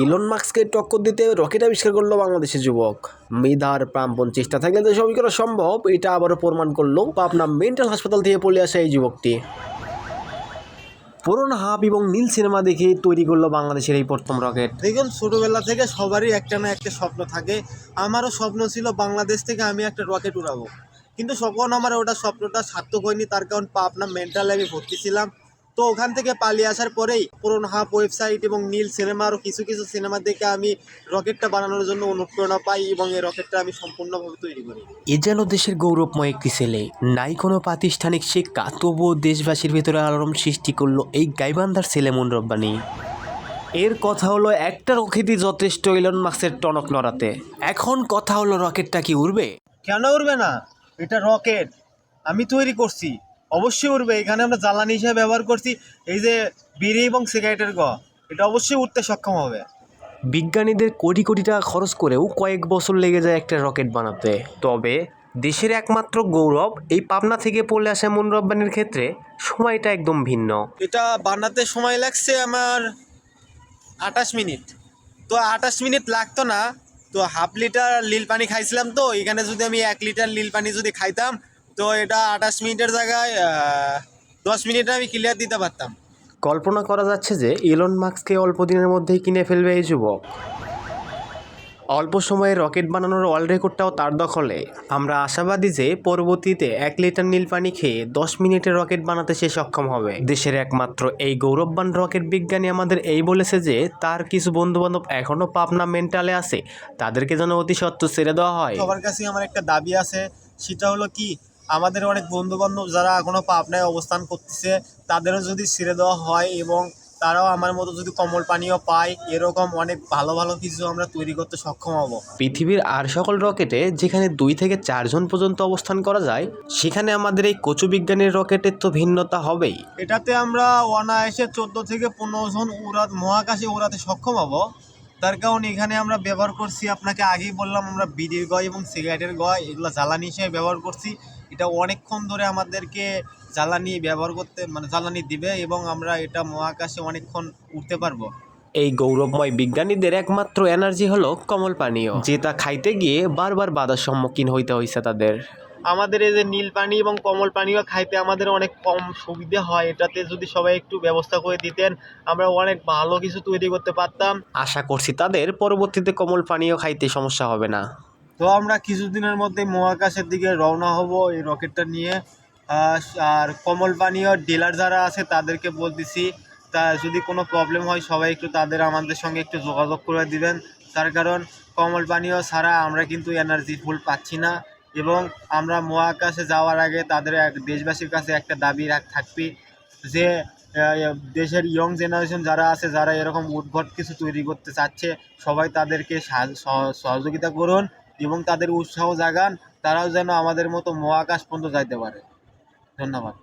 Elon মাস্ককে টক্কর দিতে rocket আবিষ্কার করল বাংলাদেশের যুবক। মেধার প্রাণপণ চেষ্টা থাকলে সবই করা সম্ভব, এটা আবারও প্রমাণ করল পাবনা মেন্টাল হাসপাতাল থেকে পড়ে আসা এই যুবকটি। পুরনো হাব এবং নীল সিনেমা দেখে তৈরি করল বাংলাদেশের এই প্রথম রকেট। দেখুন, ছোটবেলা থেকে সবারই একটা না একটা স্বপ্ন থাকে। আমারও স্বপ্ন ছিল বাংলাদেশ থেকে আমি একটা রকেট উড়াবো। কিন্তু সকল আমার ওটা স্বপ্নটা সার্থক হয়নি, তার কারণ পাবনা মেন্টাল আমি ভর্তি ছিলাম। তো ওখান থেকে পালিয়ে আসার পরেই পুরনো হাফ ওয়েবসাইট এবং নীল সিনেমা আরও কিছু কিছু সিনেমা দেখে আমি রকেটটা বানানোর জন্য অনুপ্রেরণা পাই এবং এই রকেটটা আমি সম্পূর্ণভাবে তৈরি করি। এ যেন দেশের গৌরবময় একটি ছেলে। নাই কোনো প্রাতিষ্ঠানিক শিক্ষা তবুও দেশবাসীর ভিতরে আলোড়ন সৃষ্টি করল এই গাইবান্ধার ছেলে মন রব্বানি এর কথা হলো একটা রকেটই যথেষ্ট ইলন মাস্কের টনক নড়াতে। এখন কথা হলো রকেটটা কি উড়বে? কেন উড়বে না? এটা রকেট। আমি তৈরি করছি। অবশ্যই উঠবে এখানে আমরা জ্বালানি হিসেবে ব্যবহার করছি এই যে বিড়ি এবং সিগারেটের গ এটা অবশ্যই উঠতে সক্ষম হবে। বিজ্ঞানীদের কোটি কোটি টাকা খরচ করেও কয়েক বছর লেগে যায় একটা রকেট বানাতে। তবে দেশের একমাত্র গৌরব এই পাবনা থেকে পড়লে আসা মন রব্বানির ক্ষেত্রে সময়টা একদম ভিন্ন। এটা বানাতে সময় লাগছে আমার আঠাশ মিনিট। তো আঠাশ মিনিট লাগতো না তো হাফ লিটার নীল পানি খাইছিলাম তো এখানে যদি আমি এক লিটার নীল পানি যদি খাইতাম তো এটা আঠাশ মিনিটের জায়গায় দশ মিনিটে আমি ক্লিয়ার দিতে পারতাম। কল্পনা করা যাচ্ছে যে ইলন মাস্ককে অল্প দিনের মধ্যেই কিনে ফেলবে এই যুবক। অল্প সময়ে রকেট বানানোর ওয়ার্ল্ড রেকর্ডটাও তার দখলে। আমরা আশাবাদী যে পরবর্তীতে এক লিটার নীল পানি খেয়ে দশ মিনিটে রকেট বানাতে সে সক্ষম হবে। দেশের একমাত্র এই গৌরববান রকেট বিজ্ঞানী আমাদের এই বলেছে যে তার কিছু বন্ধু বান্ধব এখনও পাবনা মেন্টালে আছে। তাদেরকে যেন অতি সত্ত্ব ছেড়ে দেওয়া হয়। সবার কাছে আমার একটা দাবি আছে সেটা হলো কি আমাদের অনেক বন্ধু বান্ধব যারা এখনও পাবনায় অবস্থান করতেছে তাদেরও যদি ছেড়ে দেওয়া হয় এবং তারাও আমার মতো যদি কমল পানীয় পায় এরকম অনেক ভালো ভালো কিছু আমরা তৈরি করতে সক্ষম হব। পৃথিবীর আর সকল রকেটে যেখানে দুই থেকে চারজন পর্যন্ত অবস্থান করা যায় সেখানে আমাদের এই কচু বিজ্ঞানীর রকেটের তো ভিন্নতা হবেই। এটাতে আমরা অনায়াসে চোদ্দ থেকে পনেরো জন উড়াত মহাকাশে উড়াতে সক্ষম হব। তার কারণ এখানে আমরা ব্যবহার করছি, আপনাকে আগেই বললাম আমরা বিড়ির গয় এবং সিগারেটের গয়, এগুলো জ্বালানি হিসেবে ব্যবহার করছি। এটা অনেকক্ষণ ধরে আমাদেরকে জ্বালানি ব্যবহার করতে মানে জ্বালানি দিবে এবং আমরা এটা মহাকাশে অনেকক্ষণ উঠতে পারব। এই গৌরবময় বিজ্ঞানীদের একমাত্র এনার্জি হলো কমল পানীয় যেটা খাইতে গিয়ে বারবার বাধার সম্মুখীন হইতে হয়েছে তাদের। আমাদের এই যে নীল পানি এবং কমল পানিও খাইতে আমাদের অনেক কম সুবিধে হয়। এটাতে যদি সবাই একটু ব্যবস্থা করে দিতেন আমরা অনেক ভালো কিছু তৈরি করতে পারতাম। আশা করছি তাদের পরবর্তীতে কমল পানীয় খাইতে সমস্যা হবে না। তো আমরা কিছুদিনের মধ্যে মহাকাশের দিকে রওনা হব এই রকেটটা নিয়ে। আর কমল পানীয় ডিলার যারা আছে তাদেরকে বলতেছি তা যদি কোনো প্রবলেম হয় সবাই একটু তাদের আমাদের সঙ্গে একটু যোগাযোগ করে দিবেন। তার কারণ কমল পানীয় ছাড়া আমরা কিন্তু এনার্জি ফুল পাচ্ছি না। এবং আমরা মহাকাশে যাওয়ার আগে তাদের এক দেশবাসীর কাছে একটা দাবি থাকবি যে দেশের ইয়ং জেনারেশন যারা আছে, যারা এরকম উদ্ভট কিছু তৈরি করতে চাচ্ছে, সবাই তাদেরকে সহযোগিতা করুন এবং তাদের উৎসাহ জাগান, তারাও যেন আমাদের মতো মহাকাশ পর্যন্ত যাইতে পারে। ধন্যবাদ।